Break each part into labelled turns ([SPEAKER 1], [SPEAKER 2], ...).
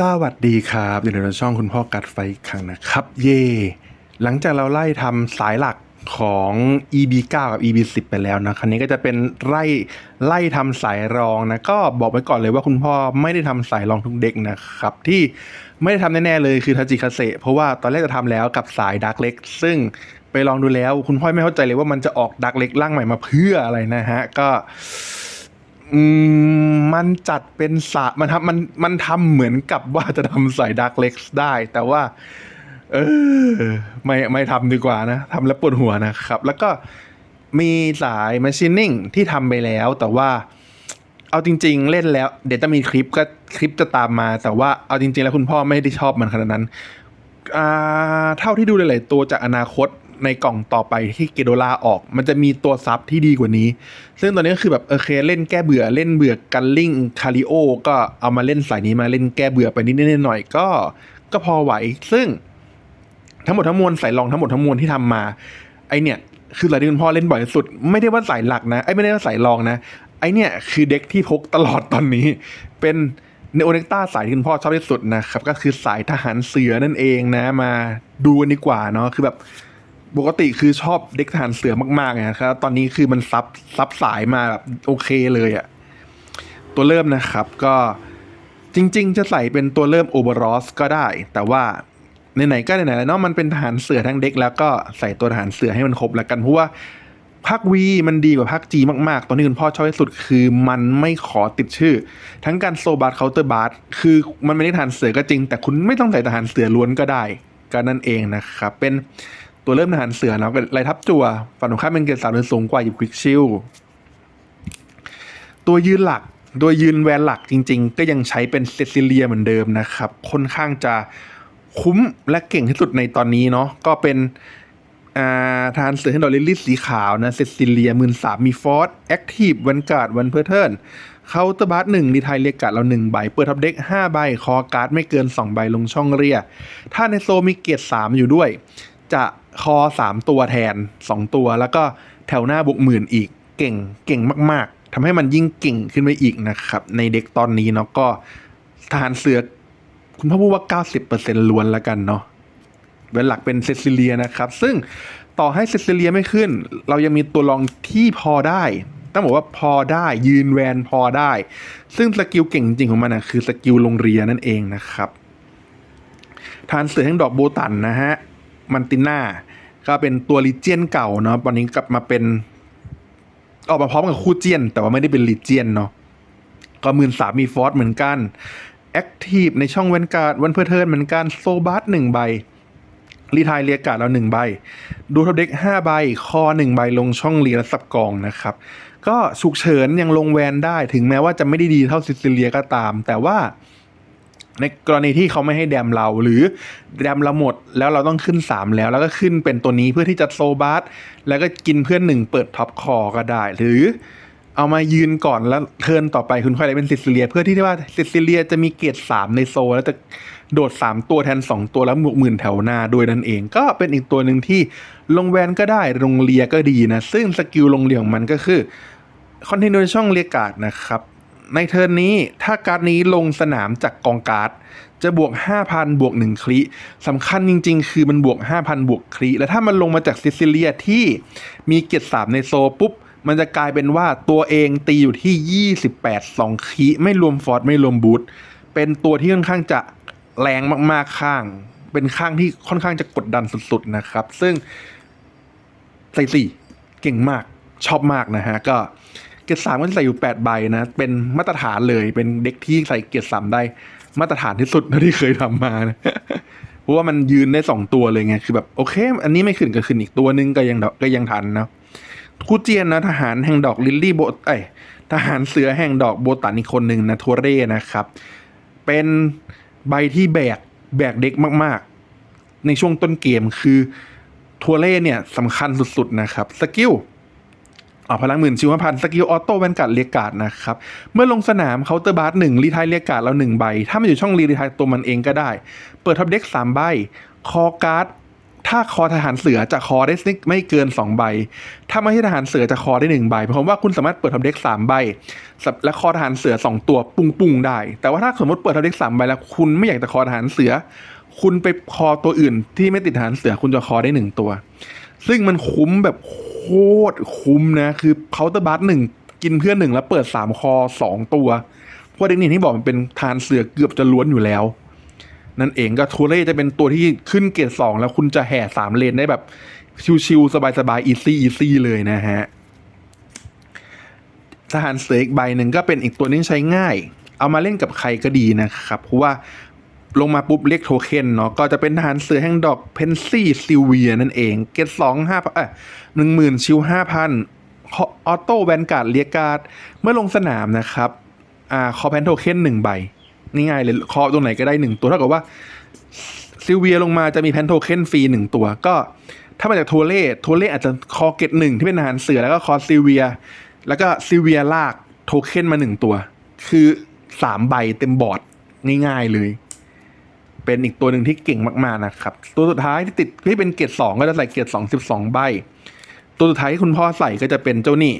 [SPEAKER 1] สวัสดีครับอยู่ในช่องคุณพ่อกัดไฟอีกครั้งนะครับ เย่หลังจากเราไล่ทำสายหลักของ EB9 กับ EB10 ไปแล้วนะครั้นี้ก็จะเป็นไล่ไล่ทำสายรองนะ ก็บอกไว้ก่อนเลยว่าคุณพ่อไม่ได้ทำสายรองทุกเด็กนะครับ ที่ไม่ได้ทำแน่ๆเลยคือทาจิคาเซเพราะว่าตอนแรกจะทำแล้วกับสายดักเล็ก ซึ่งไปลองดูแล้ว คุณพ่อไม่เข้าใจเลยว่ามันจะออกดักเล็กร่างใหม่มาเพื่ออะไรนะฮะ ก็ อืมมันจัดเป็นสามันทำมันมันทำเหมือนกับว่าจะทำใส่ดักเล็กได้ แต่ว่า เออ ไม่ไม่ทำดีกว่านะทำแล้วปวดหัวนะครับ แล้วก็มีสาย machining ที่ทำไปแล้ว แต่ว่า เอาจริง ๆ เล่นแล้ว เดี๋ยวจะมีคลิปก็คลิปจะตามมา แต่ว่าเอาจริง ๆ แล้วคุณพ่อไม่ได้ชอบมันขนาดนั้น อ่า เท่าที่ดูหลายๆตัวจากอนาคต ในกล่องต่อไปที่เกโดลาออก มันจะมีตัวซับที่ดีกว่านี้ ซึ่งตอนนี้ก็คือแบบโอเคเล่นแก้เบื่อเล่นเบื่อกันลิงคาริโอก็เอามาเล่นสายนี้มาเล่นแก้เบื่อไปนิดๆหน่อยๆก็ ก็พอไหว ซึ่ง ทั้งหมดทั้งมวลสายรองทั้งหมดทั้งมวลที่ทำมา ไอเนี่ย คือสายที่คุณพ่อเล่นบ่อยสุด ไม่ได้ว่าสายหลักนะไอไม่ได้ว่าสายรองนะไอเนี่ยคือเด็กที่พกตลอดตอนนี้ เป็นเนโอเนกต้าสายที่คุณพ่อชอบที่สุดนะครับก็คือสายทหารเสือนั่นเองนะมาดูกันดีกว่าเนาะคือแบบ ปกติคือชอบเด็กทหารเสือมากๆนะครับ ตอนนี้คือมันซับซับสายมาแบบโอเคเลยอะตัวเริ่มนะครับก็จริง ๆ จะใส่เป็นตัวเริ่มโอเบอรอสก็ได้ แต่ว่าไหนๆก็ไหนๆแล้วเนาะมันเป็นทหารเสือทั้งเด็กแล้วก็ใส่ตัวทหารเสือให้มันครบแล้วกันเพราะว่าภาควีมันดีกว่าภาคจีมากๆ ตอนนี้คุณพ่อชอบที่สุดคือมันไม่ขอติดชื่อ ทั้งการโซบาร์เคาน์เตอร์บาร์คือมันไม่ได้ทหารเสือก็จริง แต่คุณไม่ต้องใส่ทหารเสือล้วนก็ได้ก็นั่นเองนะครับ เป็น ตัวเริ่มทหารเสือเนาะเป็นลายทับจั่วฝั่งตรงข้ามเป็นเกรดสามเดินสูงกว่าอยู่ควิกชิลตัวยืนหลักโดยยืนแวนหลักจริง ๆ ก็ยังใช้เป็นเซซิเลียเหมือนเดิมนะครับ ค่อนข้างจะคุ้มและเก่งที่สุดในตอนนี้เนาะก็เป็นอ่าทานเสือให้ดอลลิลลี่สีขาวนะเซซิเลียมื่นสามมีฟอร์สแอคทีฟวันการ์ดวันเพอร์เทิร์นเคาน์เตอร์บัสหนึ่งดีไทยเรียกการ์ดเราหนึ่งใบ เปิดทับเด็กห้าใบ คอการ์ดไม่เกินสองใบลงช่องเรีย ถ้าในโซมีเกียรติสามอยู่ด้วย จะคอสามตัวแทนสองตัว แล้วก็แถวหน้าบวกหมื่นอีกเก่งเก่งมาก ๆทำให้มันยิ่งเก่งขึ้นไปอีกนะครับ ในเด็กตอนนี้เนาะก็ทหารเสือคุณพ่อพูดว่า 90%ล้วนแล้วกันเนาะเป็นหลักเป็นเซซิเลียนะครับ ซึ่งต่อให้เซซิเลียไม่ขึ้น เรายังมีตัวรองที่พอได้ ต้องบอกว่าพอได้ยืนแวนพอได้ ซึ่งสกิลเก่งจริงของมันนะคือสกิลลงเรียนั่นเองนะครับทานเสือแห่งดอกโบตันนะฮะ มันติน่าก็เป็นตัวลิเจียนเก่าเนาะตอนนี้กลับมาเป็น ออกมาพร้อมกับคู่เจียน แต่ว่าไม่ได้เป็นลิเจียนเนาะก็มื่นสามมีฟอร์สเหมือนกันแอคทีฟในช่องเวนการ์ดวันเพอร์เทิร์นเหมือนกันโซบัสหนึ่งใบรีไทายเรียการ์ดเราหนึ่งใบ ดูทับเด็กห้าใบ คอหนึ่งใบลงช่องเรียและสับกองนะครับ ก็ฉุกเฉินยังลงแวนได้ถึงแม้ว่าจะไม่ได้ดีเท่าซิซิเลียก็ตาม แต่ว่า ในกรณีที่เขาไม่ให้แดมเราหรือแดมเราหมดแล้วเราต้องขึ้น 3 แล้ว แล้วก็ขึ้นเป็นตัวนี้เพื่อที่จะโซบัสแล้วก็กินเพื่อนหนึ่งเปิดท็อปคอก็ได้ หรือเอามายืนก่อนแล้วเทิร์นต่อไปคุณค่อยได้เป็นซิซิเลีย เพื่อที่ว่าซิซิเลียจะมีเกรดสามในโซ แล้วจะโดด 3 ตัวแทน 2 ตัวแล้วหมื่นแถวหน้าโดยนั่นเอง ก็เป็นอีกตัวหนึ่งที่ลงแวนก็ได้ลงเลียก็ดีนะ ซึ่งสกิลลงเลียของมันก็คือคอนเทนเนอร์ช่องเรียกาดนะครับ ในเทิร์นนี้ถ้าการ์ดนี้ลงสนามจากกองการ์ดจะบวก 5,000 บวก 1 คลิสำคัญจริง ๆ คือมันบวก 5,000 บวกคลิและถ้ามันลงมาจากซิซิเลียที่มีเกียรติสามในโซลปุ๊บ มันจะกลายเป็นว่าตัวเองตีอยู่ที่ 28 2คีไม่รวมฟอร์ดไม่รวมบูทเป็นตัวที่ค่อนข้างจะแรงมากๆข้าง เป็นข้างที่ค่อนข้างจะกดดันสุดๆนะครับ ซึ่งใส่สี่เก่งมากชอบมากนะฮะก็ เกียร์สามก็จะใส่อยู่แปดใบนะ เป็นมาตรฐานเลย เป็นเด็กที่ใส่เกียร์สามได้ มาตรฐานที่สุดเท่าที่เคยทำมานะเพราะว่ามันยืนได้สองตัวเลยไง คือแบบโอเค อันนี้ไม่ขึ้นก็ขึ้นอีกตัวนึงก็ยังก็ยังทันนะคู่เจียนนะทหารแห่งดอกลิลลี่โบเอ้ทหารเสือแห่งดอกโบตันอีกคนหนึ่งนะทัวเร่นะครับ เป็นใบที่แบกแบกเด็กมาก ๆ ในช่วงต้นเกมคือทัวเล่เนี่ยสำคัญสุด ๆ นะครับ สกิล ออพลังหมื่นชิวพันสกิลออโต้แวนการ์ดเรียกการ์ดนะครับ เมื่อลงสนามเคาน์เตอร์บาร์หนึ่งรีไทายเรียกการ์ดเราหนึ่งใบ ถ้ามันอยู่ช่องรีรีไทายตัวมันเองก็ได้ เปิดทับเด็กสามใบ คอการ์ด ถ้าคอทหารเสือจะคอได้สิบไม่เกิน 2 ใบ ถ้าไม่ใช่ทหารเสือจะคอได้ 1 ใบ เพราะว่าคุณสามารถเปิดทำเด็ก3ใบ และคอทหารเสือ 2 ตัวปุงปุงๆได้ แต่ว่าถ้าสมมติเปิดทำเด็ก3ใบแล้วคุณไม่อยากจะคอทหารเสือ คุณไปคอตัวอื่นที่ไม่ติดทหารเสือคุณจะคอได้ 1 ตัว ซึ่งมันคุ้มแบบโค คตรคุ้มนะ คือเคาน์เตอร์บัสหนึ่งกินเพื่อนหนึ่งแล้วเปิดสามคอสองตัว เพราะเด็กนี้ที่บอกมันเป็นทานเสือเกือบจะล้วนอยู่แล้ว นั่นเองก็ทูเล่จะเป็นตัวที่ขึ้นเกรดสองแล้วคุณจะแห่สามเลนได้แบบ ชิวๆสบายๆอีซี่อีซี่เลยนะฮะทหารเสืออีกใบหนึ่งก็เป็นอีกตัวนี้ใช้ง่าย เอามาเล่นกับใครก็ดีนะครับ เพราะว่า ลงมาปุ๊บเรียกโทเค็นเนาะก็จะเป็นทหารเสือแห่งดอกเพนซี่ซิลเวียนั่นเองเกตสองห้าเอ่อหนึ่งหมื่นชิวห้าพันออโต้แวนการ์ดเรียการ์ดเมื่อลงสนามนะครับอ่าคอแพนโทเค็นหนึ่งใบง่ายเลยคอตรงไหนก็ได้หนึ่งตัวเท่ากับว่าซิลเวียลงมาจะมีแพนโทเค็นฟรีหนึ่งตัวก็ถ้ามาจากโทเล่โทเล่อาจจะคอเกตหนึ่งที่เป็นอาหารเสือแล้วก็คอซิลเวีย แล้วก็ซิลเวียลากโทเค็นมาหนึ่งตัว คือสามใบเต็มบอร์ดง่ายๆเลย เป็นอีกตัวหนึ่งที่เก่งมากๆนะครับ ตัวสุดท้ายที่ติดที่เป็นเกรดสองก็จะใส่เกรดสองสิบสองใบ ตัวสุดท้ายที่คุณพ่อใส่ก็จะเป็นเจ้านี่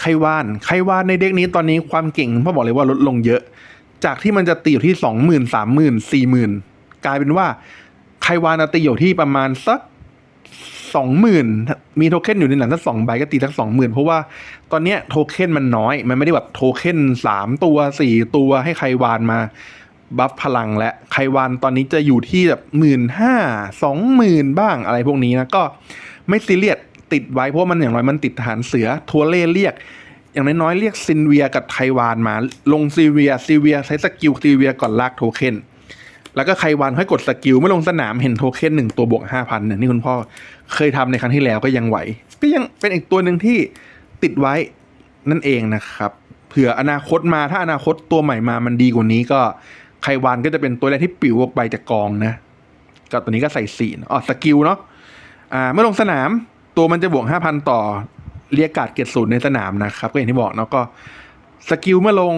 [SPEAKER 1] ไขว่านไขว่านในเด็กนี้ตอนนี้ความเก่งพ่อบอกเลยว่าลดลงเยอะ จากที่มันจะตีอยู่ที่สองหมื่นสามหมื่นสี่หมื่นกลายเป็นว่าไขวานตีอยู่ที่ประมาณสักสองหมื่นมีโทเค็นอยู่ในนั้นสักสองใบก็ตีสักสองหมื่นเพราะว่าตอนเนี้ยโทเค็นมันน้อย มันไม่ได้แบบโทเค็นสามตัวสี่ตัวให้ไขวานมา บัฟพลังและไขวานตอนนี้จะอยู่ที่แบบหมื่นห้าสองหมื่นบ้างอะไรพวกนี้นะ ก็ไม่ซีเรียสติดไว้เพราะมันอย่างน้อยมันติดฐานเสือทัวเล่เรียก อย่างน้อยๆเรียกซินเวียกับไทวานมา ลงซีเวียซีเวียใช้สกิลซีเวียก่อนลากโทเค็นแล้วก็ไขวานค่อยกดสกิลไม่ลงสนามเห็นโทเค็นหนึ่งตัวบวกห้าพันเนี่ยนี่คุณพ่อเคยทำในครั้งที่แล้วก็ยังไหว ก็ยังเป็นอีกตัวหนึ่งที่ติดไว้นั่นเองนะครับเผื่ออนาคตมาถ้าอนาคตตัวใหม่มามันดีกว่านี้ก็ ไควานก็จะเป็นตัวแรกที่ปิวออกไปจากกองนะก็ตัวนี้ก็ใส่สี่อ๋อสกิลเนาะอ่าเมื่อลงสนามตัวมันจะบวกห้าพันต่อเรียกการ์ดเกียรติศูนย์ในสนามนะครับ ก็อย่างที่บอกเนาะก็สกิลเมื่อลง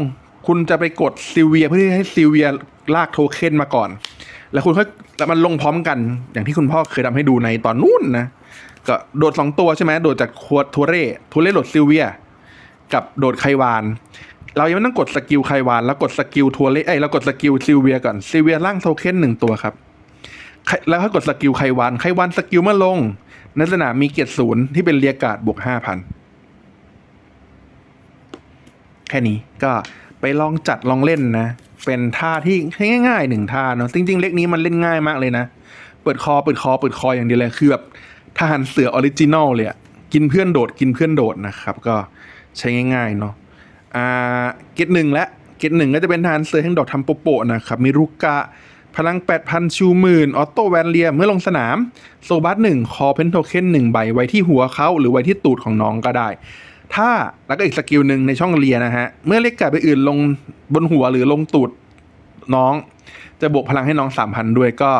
[SPEAKER 1] คุณจะไปกดซิลเวียเพื่อที่ให้ซิลเวียลากโทเค็นมาก่อน แล้วคุณค่อยแล้วมันลงพร้อมกันอย่างที่คุณพ่อเคยทำให้ดูในตอนนู้นนะก็โดดสองตัวใช่ไหมโดดจากควดทัวเร่ทัวเร่โดดซิลเวีย กับโดดไควาน เรายังไม่ต้องกดสกิลไควานแล้วกดสกิลทัวเล่เอ้ยเรากดสกิลซิลเวียก่อนซิลเวียร่างโทเค็นหนึ่งตัวครับ แล้วก็กดสกิลไควานไควานสกิลเมื่อลงในสนามมีเกียรติศูนย์ที่เป็นเรียกาดบวกห้าพันแค่นี้ก็ไปลองจัดลองเล่นนะ เป็นท่าที่ง่ายๆหนึ่งท่าเนาะจริงๆ เล็กนี้มันเล่นง่ายมากเลยนะ เปิดคอเปิดคอเปิดคออย่างเดียวเลยคือแบบทหารเสือออริจินอลเลยอะกินเพื่อนโดดกินเพื่อนโดดนะครับ ก็ใช้ง่ายๆเนาะ อ่าเกตหนึ่งและเกตหนึ่งก็จะเป็นทารเสือแห่งดอกทำโปโปนะครับมีรุกะพลัง 8,000 ชูหมื่น ออโต้แวนเลีย เมื่อลงสนาม โซบัสหนึ่งคอเพนโทเค็นหนึ่งใบ ไว้ที่หัวเขา หรือไว้ที่ตูดของน้องก็ได้ ถ้าแล้วก็อีกสกิลหนึ่งในช่องเลียนะฮะ เมื่อเล็กกาไปอื่นลงบนหัวหรือลงตูดน้อง จะบวกพลังให้น้อง 3,000 ด้วยก็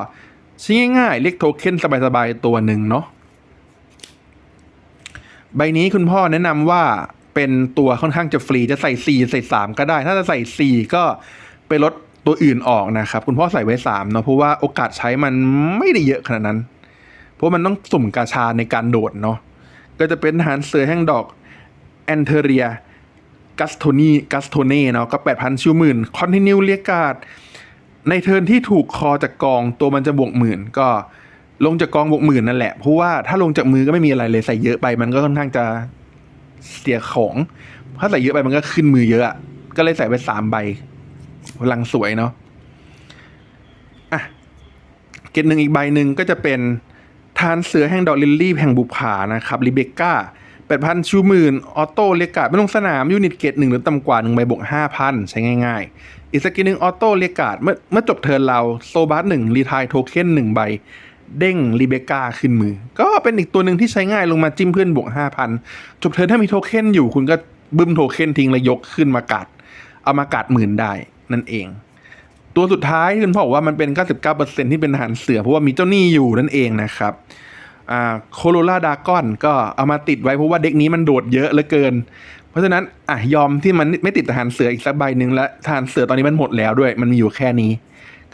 [SPEAKER 1] ใช้ง่ายๆ เรียกโทเค็นสบายๆ ตัวหนึ่งเนาะ ใบนี้คุณพ่อแนะนำว่า เป็นตัวค่อนข้างจะฟรีจะใส่ 4 ใส่ 3 ก็ได้ ถ้าจะใส่ 4 ก็ไปลดตัวอื่นออกนะครับ คุณพ่อใส่ไว้3เนาะเพราะว่าโอกาสใช้มันไม่ได้เยอะขนาดนั้น เพราะมันต้องสุ่มกาชาในการโดดเนาะก็จะเป็นทหารเสือแห่งดอกแอนเทเรียกัสโทนีกัสโทเน่เนาะก็ 8,000 ชิวหมื่นคอนติเนียเรียกการ์ดในเทิร์นที่ถูกคอจากกองตัวมันจะบวกหมื่นก็ลงจากกองบวกหมื่นนั่นแหละ เพราะว่าถ้าลงจากมือก็ไม่มีอะไรเลยใส่เยอะไปมันก็ค่อนข้างจะ เสียของ ถ้าใส่เยอะไปมันก็ขึ้นมือเยอะอะก็เลยใส่ไปสามใบพลังสวยเนาะอะเกตหนึ่งอีกใบหนึ่งก็จะเป็นทานเสือแห่งดอกลิลลี่แห่งบุปผานะครับริเบก้าแปดพันชูหมื่นออโต้เรียการ์ดไม่ลงสนาม ยูนิตเกตหนึ่งหรือต่ำกว่าหนึ่งใบบวกห้าพันใช้ง่ายๆ อีกสกิลหนึ่งออโต้เรียการ์ดเมื่อเมื่อจบเทิร์นเรา โซบัสหนึ่งรีทายโทเค็นหนึ่งใบ เด้งรีเบก้าขึ้นมือ ก็เป็นอีกตัวหนึ่งที่ใช้ง่ายลงมาจิ้มเพื่อนบวกห้าพันจบเทิร์นถ้ามีโทเค็นอยู่คุณก็บึ้มโทเค็นทิ้งแล้วยกขึ้นมากัด เอามากัดหมื่นได้นั่นเอง ตัวสุดท้ายคุณพ่อบอกว่ามันเป็น 99%ที่เป็นทหารเสือ เพราะว่ามีเจ้าหนี้อยู่นั่นเองนะครับโคโรล่าดากอนก็เอามาติดไว้เพราะว่าเด็กนี้มันโดดเยอะเหลือเกิน เพราะฉะนั้นอะยอมที่มันไม่ติดทหารเสืออีกสักใบหนึ่งและทหารเสือตอนนี้มันหมดแล้วด้วย มันมีอยู่แค่นี้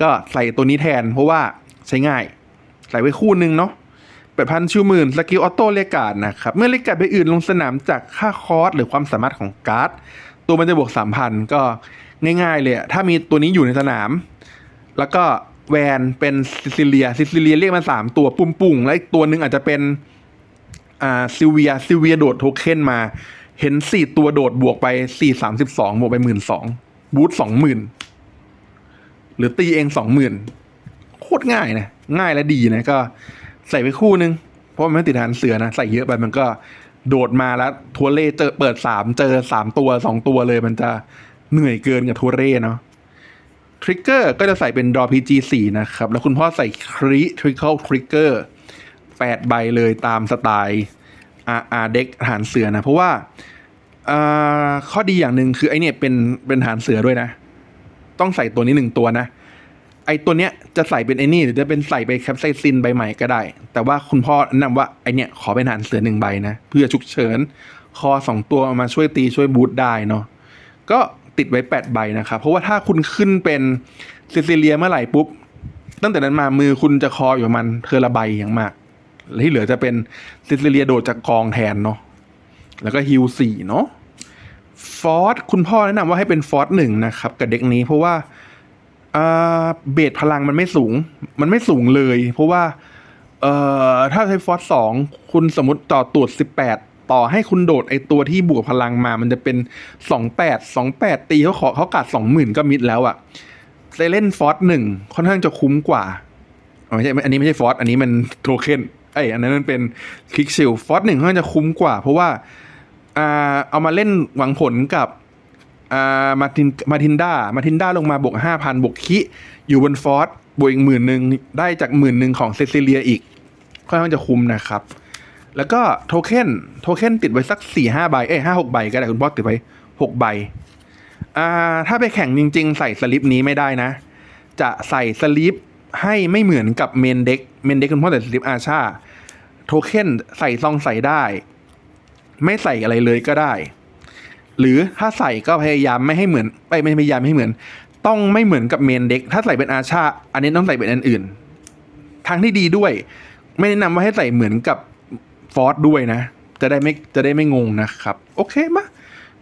[SPEAKER 1] ก็ใส่ตัวนี้แทนเพราะว่าใช้ง่าย ใส่ไว้คู่หนึ่งเนาะแปดพันชิวหมื่นสกิลออโต้เรียกการ์ดนะครับ เมื่อเรียกการ์ดไปอื่นลงสนามจากค่าคอร์สหรือความสามารถของการ์ด ตัวมันจะบวกสามพันก็ง่ายๆเลยถ้ามีตัวนี้อยู่ในสนาม แล้วก็แวนเป็นซิซิเลียซิซิเลียเรียกมาสามตัวปุ่มปุ่งๆแล้วอีกตัวหนึ่งอาจจะเป็นอ่าซิเวียซิเวียโดดโทเค็นมา เห็นสี่ตัวโดดบวกไปสี่สามสิบสองบวกไปหมื่นสองบูทสองหมื่นหรือตีเองสองหมื่นโคตรง่ายนะ ง่ายและดีนะก็ใส่ไปคู่นึง เพราะมันไม่ติดฐานเสือนะ ใส่เยอะไปมันก็โดดมาแล้วทัวเล่เจอเปิดสามเจอสามตัวสองตัวเลย มันจะเหนื่อยเกินกับทัวเล่เนาะทริกเกอร์ก็จะใส่เป็น draw PG 4นะครับ แล้วคุณพ่อใส่ครีทริคเกิลทริกเกอร์แปดใบเลยตามสไตล์อาอาเด็กฐานเสือนะ เพราะว่าอ่าข้อดีอย่างหนึ่งคือไอเนี่ยเป็นเป็นฐานเสือด้วยนะ ต้องใส่ตัวนี้หนึ่งตัวนะ ไอตัวเนี้ยจะใส่เป็นไอนี่หรือจะเป็นใส่ไปแคปไซซินใบใหม่ก็ได้ แต่ว่าคุณพ่อแนะนำว่าไอเนี่ยขอเป็นฐานเสือหนึ่งใบนะ เพื่อฉุกเฉิน คอสองตัวเอามาช่วยตีช่วยบูทได้เนาะก็ติดไว้8ใบนะครับ เพราะว่าถ้าคุณขึ้นเป็นซิซิเลียเมื่อไหร่ปุ๊บ ตั้งแต่นั้นมามือคุณจะคออยู่มันเทอละใบอย่างมากและที่เหลือจะเป็นซิซิเลียโดดจากกองแทนเนาะแล้วก็ฮิลสี่เนาะฟอร์สคุณพ่อแนะนำว่าให้เป็นฟอร์สหนึ่งนะครับกับเด็กนี้เพราะว่า เบสพลังมันไม่สูง มันไม่สูงเลย เพราะว่า เอ่อ ถ้าใช้ฟอสสองคุณสมมติต่อตูดสิบแปดต่อให้คุณโดดไอตัวที่บวกพลังมา มันจะเป็นสองแปดสองแปดตีเขาขอเขากัดสองหมื่นก็มิดแล้วอะไซเล่นฟอสหนึ่งค่อนข้างจะคุ้มกว่าไม่ใช่อันนี้ไม่ใช่ฟอสอันนี้มันโทเค็นไออันนั้นมันเป็นคลิกซิลฟอสหนึ่งค่อนข้างจะคุ้มกว่า เพราะว่าอ่าเอามาเล่นหวังผลกับ อ่ามาทินมาทินด้ามาทินด้าลงมาบวกห้าพันบวกคิอยู่บนฟอร์สบวกอีกหมื่นหนึ่งได้จากหมื่นหนึ่งของเซซิเลียอีกค่อนข้างจะคุ้มนะครับ แล้วก็โทเค็นโทเค็นติดไว้สักสี่ห้าใบเอ้ห้าหกใบก็ได้คุณพ่อติดไว้หกใบอ่าถ้าไปแข่งจริง ๆ ใส่สลิปนี้ไม่ได้นะ จะใส่สลิปให้ไม่เหมือนกับเมนเด็กเมนเด็กคุณพ่อใส่สลิปอาชาโทเค็นใส่ซองใส่ได้ ไม่ใส่อะไรเลยก็ได้ หรือถ้าใส่ก็พยายามไม่ให้เหมือนไปไม่พยายามไม่ให้เหมือน ต้องไม่เหมือนกับเมนเด็กถ้าใส่เป็นอาชา อันนี้ต้องใส่เป็นอันอื่น ทางที่ดีด้วย ไม่แนะนำว่าให้ใส่เหมือนกับฟอสด้วยนะ จะได้ไม่จะได้ไม่งงนะครับ โอเคมา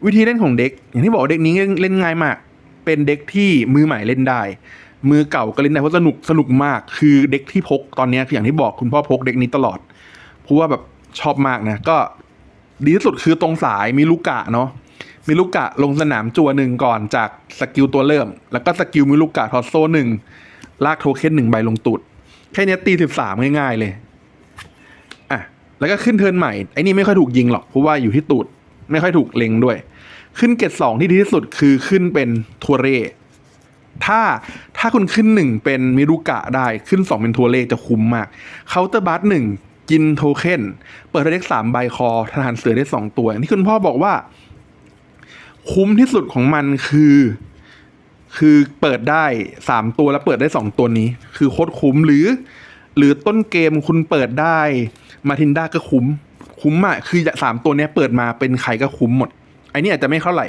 [SPEAKER 1] วิธีเล่นของเด็ก อย่างที่บอกเด็กนี้เล่นง่ายมาก เป็นเด็กที่มือใหม่เล่นได้ มือเก่าก็เล่นได้เพราะสนุกสนุกมาก คือเด็กที่พกตอนนี้คืออย่างที่บอกคุณพ่อพกเด็กนี้ตลอดเพราะว่าแบบชอบมากนะก็ดีที่สุดคือตรงสายมีลูกกะเนาะ มีลูกกะลงสนามจัวหนึ่งก่อนจากสกิลตัวเริ่ม แล้วก็สกิลมีลูกกะทอสโซหนึ่งลากโทเค็นหนึ่งใบลงตุด แค่นี้ตีสิบสามง่ายๆเลยอะแล้วก็ขึ้นเทินใหม่ไอ้นี่ไม่ค่อยถูกยิงหรอกเพราะว่าอยู่ที่ตูด ไม่ค่อยถูกเล็งด้วย ขึ้นเกตสองที่ดีที่สุดคือขึ้นเป็นทัวเร่ถ้าถ้าคุณขึ้นหนึ่งเป็นมิรุกะได้ขึ้นสองเป็นทัวเร่จะคุ้มมากเคาน์เตอร์บัสหนึ่งกินโทเค็นเปิดได้สามใบคอทหารเสือได้สองตัวที่คุณพ่อบอกว่า คุ้มที่สุดของมันคือ คือเปิดได้สามตัวแล้วเปิดได้สองตัวนี้ คือโคตรคุ้มหรือ หรือต้นเกมคุณเปิดได้มาทินด้าก็คุ้ม คุ้มมากคือสามตัวเนี้ยเปิดมาเป็นใครก็คุ้มหมดไอ้นี่อาจจะไม่เท่าไหร่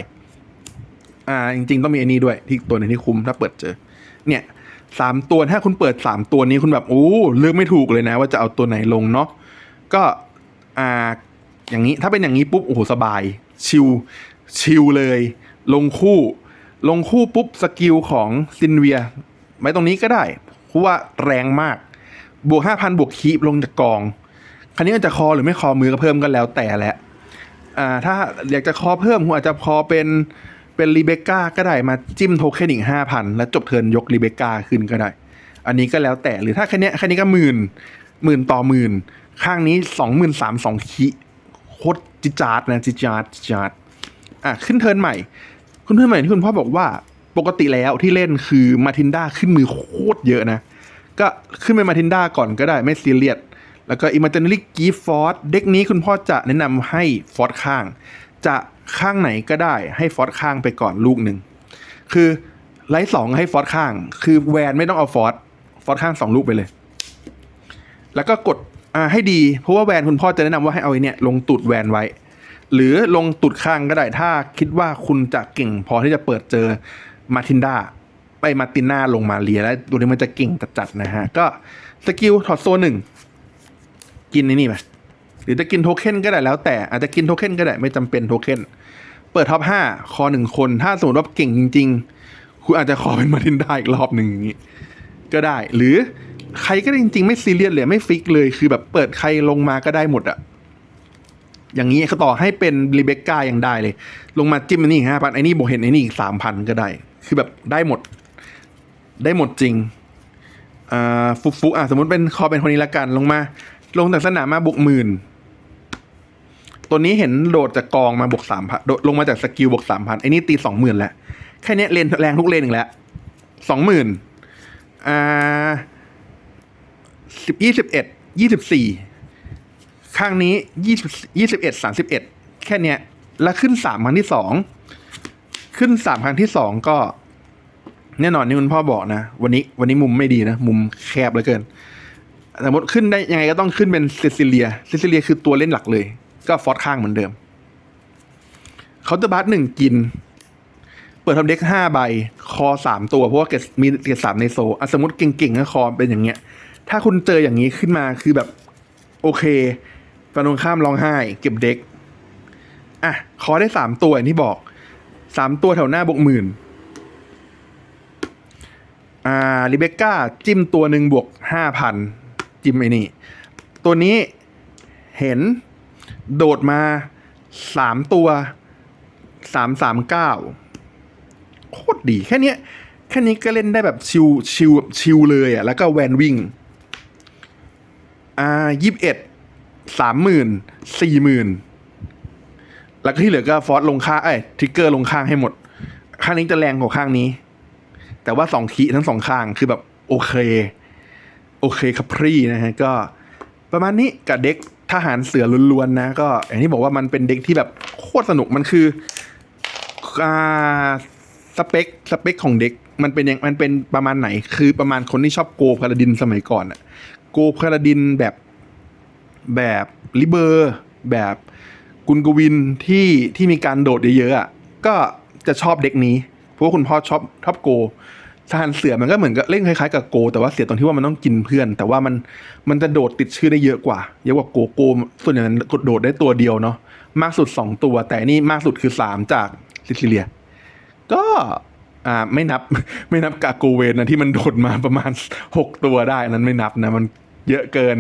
[SPEAKER 1] อ่า จริง ๆ ต้องมีไอ้นี่ด้วย ที่ตัวหนึงที่คุ้มถ้าเปิดเจอ เนี่ยสามตัวถ้าคุณเปิดสามตัวนี้คุณแบบโอ้เลือกไม่ถูกเลยนะ ว่าจะเอาตัวไหนลงเนาะก็อ่าอย่างนี้ถ้าเป็นอย่างนี้ปุ๊บโอ้โหสบาย ชิล ชิลเลย ลงคู่ ลงคู่ปุ๊บสกิลของซินเวียไว้ตรงนี้ก็ได้เพราะว่าแรงมาก บวกห้าพันบวกคีบลงจากกองคันนี้อาจจะคอหรือไม่คอมือก็เพิ่มกันแล้วแต่แหละอ่าถ้าอยากจะคอเพิ่มคุณอาจจะคอเป็นเป็นรีเบก้าก็ได้มาจิ้มโทเค็นอีกห้าพันแล้วจบเทินยกรีเบก้าขึ้นก็ได้ อันนี้ก็แล้วแต่หรือถ้าแค่เนี้แค่นี้ก็หมื่นหมื่นต่อหมื่นข้างนี้สองหมื่นสามสองคิโคตรจิจาร์ดนะจิจาร์ดจิจาร์ด อะขึ้นเทิร์นใหม่คุณเทิร์นใหม่ที่คุณพ่อบอกว่าปกติแล้วที่เล่นคือมาทินดาขึ้นมือโคตรเยอะนะ ก็ขึ้นไปมาทินดาก่อนก็ได้ไม่ซีเรียสแล้วก็ Imaginary Gift Force เด็กนี้คุณพ่อจะแนะนำให้ฟอร์สข้าง จะข้างไหนก็ได้ให้ฟอร์สข้างไปก่อนลูกหนึ่งคือไลท์สองให้ฟอร์สข้าง คือแวนไม่ต้องเอาฟอร์สฟอร์สข้างสองลูกไปเลย แล้วก็กดอ่าให้ดี เพราะว่าแวนคุณพ่อจะแนะนำว่าให้เอาไอเนี่ยลงตูดแวนไว้ หรือลงตูดข้างก็ได้ถ้าคิดว่าคุณจะเก่งพอที่จะเปิดเจอมาทินดาไปมาตินนาลงมาเลียแล้วตัวนี้มันจะเก่งจัดๆนะฮะ ก็สกิลถอดโซหนึ่งกินในนี่ไปหรือจะกินโทเค็นก็ได้แล้วแต่อาจจะกินโทเค็นก็ได้ไม่จำเป็นโทเค็นเปิดท็อปห้าคอหนึ่งคน ถ้าสมมติว่าเก่งจริง ๆ คุณอาจจะขอเป็นมารินด้อีกรอบหนึ่งอย่างนี้ก็ได้ หรือใครก็ได้จริง ๆ ไม่ซีเรียสเลยไม่ฟิกเลยคือแบบเปิดใครลงมาก็ได้หมดอะ อย่างนี้เขาต่อให้เป็นรีเบคก้ายังได้เลย ลงมาจิ้มอันนี้ห้าพันไอ้นี่บวกเห็นไอ้นี่อีกสามพันก็ได้ คือแบบได้หมด ได้หมดจริงอ่าฟุกฟุกอะสมมติเป็นคอเป็นคนนี้ละกัน ลงมา ลงจากสนามมาบวกหมื่นตัวนี้เห็นโดดจากกองมาบวกสามพันโดดลงมาจากสกิลบวกสามพันไอ้นี่ตีสองหมื่นแล้วแค่นี้เลนแรงทุกเลนอีกแล้วสองหมื่นอ่าสิบยี่สิบเอ็ดยี่สิบสี่ ข้างนี้ยี่สิบยี่สิบเอ็ดสามสิบเอ็ดแค่เนี้ย แล้วขึ้นสามครั้งที่สองขึ้นสามครั้งที่สองก็ แน่นอนที่คุณพ่อบอกนะ วันนี้วันนี้มุมไม่ดีนะ มุมแคบเหลือเกินสมมติขึ้นได้ยังไงก็ต้องขึ้นเป็นเซซิเลียเซซิเลียคือตัวเล่นหลักเลย ก็ฟอสข้างเหมือนเดิมเขาจะบัสหนึ่งกิน เปิดทำเด็กห้าใบ คอสามตัว เพราะว่าเกตมีเกตสามในโซอ่สมมติเก่งๆก็คอเป็นอย่างเงี้ย ถ้าคุณเจออย่างนี้ขึ้นมาคือแบบ โอเค ฝั่งตรงข้ามร้องไห้ เก็บเด็ก อะคอได้สามตัวอย่างที่บอก สามตัวแถวหน้าบวกหมื่น อ่าริเบคก้า จิ้มตัวหนึ่งบวกห้าพันจิ้มไอ้นี่ ตัวนี้เห็นโดดมาสามตัวสามสามเก้าโคตรดีแค่เนี้ยแค่นี้ก็เล่นได้แบบชิวชิวชิวเลยอะ แล้วก็แวนวิ่ง อ่ายี่สิบเอ็ด สามหมื่นสี่หมื่นแล้วก็ที่เหลือก็ฟอสลงข้างเอ้ทริกเกอร์ลงข้างให้หมด ข้างนี้จะแรงกว่าข้างนี้ แต่ว่าสองขีทั้งสองข้างคือแบบโอเค โอเคครับพรีนะฮะ ก็ประมาณนี้กับเด็กทหารเสือล้วนๆนะ ก็อย่างที่บอกว่ามันเป็นเด็กที่แบบโคตรสนุกมันคืออ่าสเปคสเปคของเด็กมันเป็นยังมันเป็นประมาณไหน คือประมาณคนที่ชอบโกพาราดินสมัยก่อนอะโกพาราดินแบบ แบบลิเบอร์แบบกุนกวินที่ที่มีการโดดเยอะๆอะก็จะชอบเด็กนี้ เพราะว่าคุณพ่อชอบชอบโกทหารเสือมันก็เหมือนกับเล่นคล้ายๆกับโก แต่ว่าเสียตรงที่ว่ามันต้องกินเพื่อน แต่ว่ามันมันจะโดดติดชื่อได้เยอะกว่าเยอะกว่าโกโกส่วนใหญ่มันกดโดดได้ตัวเดียวเนาะมากสุดสองตัว แต่นี่มากสุดคือสามจากซิซิเลีย ก็อ่าไม่นับไม่นับกาโกเวนนะที่มันโดดมาประมาณหกตัวได้นั้นไม่นับนะมันเยอะเกิน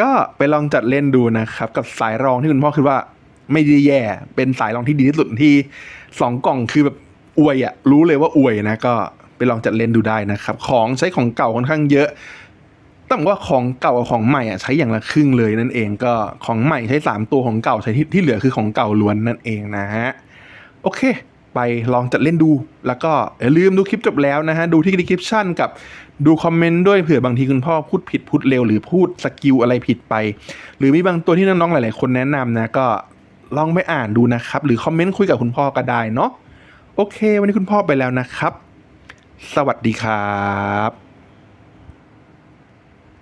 [SPEAKER 1] ก็ไปลองจัดเล่นดูนะครับ กับสายรองที่คุณพ่อคิดว่า ไม่ได้แย่ เป็นสายรองที่ดีที่สุดที่สองกล่องคือแบบอวยอะรู้เลยว่าอวยนะก็ไปลองจัดเล่นดูได้นะครับ ของใช้ของเก่าค่อนข้างเยอะต้องว่าของเก่ากับของใหม่อะใช้อย่างละครึ่งเลยนั่นเองก็ของใหม่ใช้สามตัวของเก่าใช้ที่ที่เหลือคือของเก่าล้วนนั่นเองนะฮะโอเค ไปลองจัดเล่นดูแล้วก็อย่าลืมดูคลิปจบแล้วนะฮะดูที่ description กับ ดูคอมเมนต์ด้วยเผื่อบางทีคุณพ่อพูดผิดพูดเร็วหรือพูดสกิลอะไรผิดไป หรือมีบางตัวที่น้องๆหลาย ๆ คนแนะนำนะก็ลองไปอ่านดูนะครับ หรือคอมเมนต์คุยกับคุณพ่อก็ได้เนาะโอเค วันนี้คุณพ่อไปแล้วนะครับ สวัสดีครับ